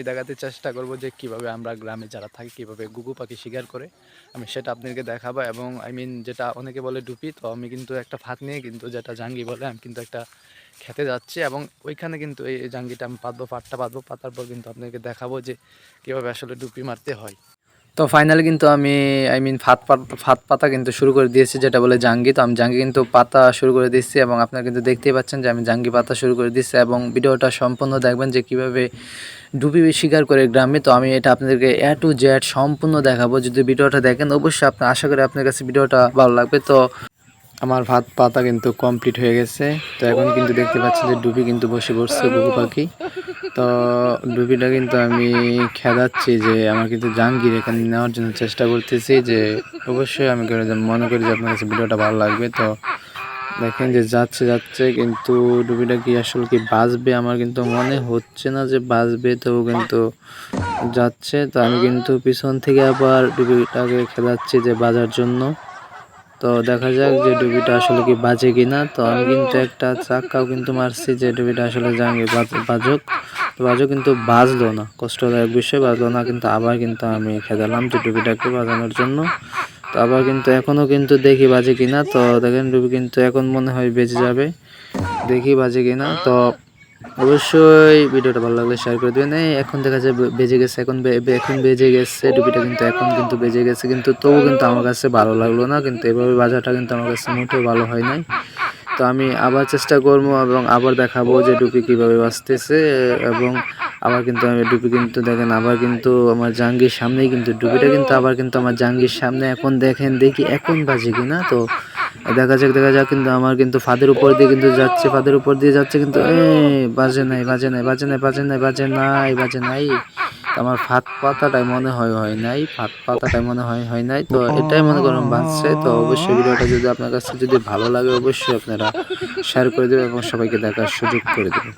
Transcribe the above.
এই দেখাতে চেষ্টা করব যে কীভাবে আমরা গ্রামে যারা থাকি, কীভাবে গুগু পাখি শিকার করে। আমি সেটা আপনাদেরকে দেখাবো এবং আই মিন যেটা অনেকে বলে ডুপি, তো আমি কিন্তু একটা ফাঁদ নিয়ে কিন্তু যেটা জাঙ্গি বলে, আমি কিন্তু একটা খেতে যাচ্ছি এবং ওইখানে কিন্তু এই জাঙ্গিটা আমি পাতবো পাটটা পাতবো, পাতার পর কিন্তু আপনাদেরকে দেখাবো যে কীভাবে আসলে ডুপি মারতে হয়। তো ফাইনালি কিন্তু আমি আই মিন ফাত ফাত পাতা কিন্তু শুরু করে দিয়েছি, যেটা বলে জাঙ্গি। তো আমি জাঙ্গি কিন্তু পাতা শুরু করে দিচ্ছি এবং আপনারা কিন্তু দেখতেই পাচ্ছেন যে আমি জাঙ্গি পাতা শুরু করে দিচ্ছি এবং ভিডিওটা সম্পূর্ণ দেখবেন যে কীভাবে ডুবি শিকার করে গ্রামে। তো আমি এটা আপনাদেরকে এ টু জেড সম্পূর্ণ দেখাবো। যদি ভিডিওটা দেখেন, অবশ্যই আপনার আশা করি আপনার কাছে ভিডিওটা ভালো লাগবে। তো আমার ভাত পাতা কিন্তু কমপ্লিট হয়ে গেছে। তো এখন কিন্তু দেখতে পাচ্ছি যে ডুবি কিন্তু বসে পড়ছে বুকু পাখি। তো ডুবিটা কিন্তু আমি খেদাচ্ছি যে আমার কিন্তু জাঙ্গির এখানে নেওয়ার জন্য চেষ্টা করতেছি যে অবশ্যই আমি মনে করি যে আপনার কাছে ভিডিওটা ভালো লাগবে। তো দেখেন যে যাচ্ছে যাচ্ছে, কিন্তু ডুবিটা কি আসলে কি বাঁচবে আমার কিন্তু মনে হচ্ছে না যে বাঁচবে তবু কিন্তু যাচ্ছে। তো আমি কিন্তু পিছন থেকে আবার ডুবিটাকে খেদাচ্ছি যে বাজার জন্য। তো দেখা যাক যে ডুবিটা আসলে কি বাজে কিনা। তো আমি কিন্তু একটা চাক্কাও কিন্তু মারছি যে ডুবিটা আসলে জাঙ্গে বাজ- বাজুক। তো বাজুক কিন্তু বাজলো না, কষ্টদায়ক বিষয়। বাজলো না, কিন্তু আবার কিন্তু আমি খেদালাম যে ডুবিটাকে বাজানোর জন্য। আবার কিন্তু এখনও কিন্তু দেখি বাজে কিনা, তো দেখেন ডুবি কিন্তু এখন মনে হয় বেজে যাবে। দেখি বাজে কিনা, তো অবশ্যই ভিডিওটা ভালো লাগলে শেয়ার করে দেবেন। এই এখন দেখা যায় বেজে গেছে, এখন এখন বেজে গেছে ডুবিটা কিন্তু এখন কিন্তু বেজে গেছে, কিন্তু তবু কিন্তু আমার কাছে ভালো লাগল না, কিন্তু এভাবে বাজারটা কিন্তু আমার কাছে মোটেও ভালো হয় নাই। তো আমি আবার চেষ্টা করব এবং আবার দেখাবো যে ডুবি কীভাবে বাঁচতেছে এবং আবার কিন্তু আমি ডুবি কিন্তু দেখেন, আবার কিন্তু আমার জাঙ্গির সামনেই কিন্তু ডুবিটা কিন্তু আবার কিন্তু আমার জাঙ্গির সামনে এখন দেখেন, দেখি এখন বাজে কিনা তো। দেখা যাক দেখা যাক কিন্তু আমার কিন্তু ফাদের উপর দিয়ে কিন্তু যাচ্ছে, ফাদের উপর দিয়ে যাচ্ছে কিন্তু, এ, বাজে নাই বাজে নাই বাজে নাই বাজে নাই বাজে নাই বাজে নাই। আমার ফাত পাতাটাই মনে হয় হয় নাই ফাত পাতাটাই মনে হয় হয় নাই। তো এটাই মনে করুন বাঁচছে তো অবশ্যই ভিডিওটা যদি আপনার কাছে যদি ভালো লাগে, অবশ্যই আপনারা শেয়ার করে দেবেন এবং সবাইকে দেখার সুযোগ করে দেবেন।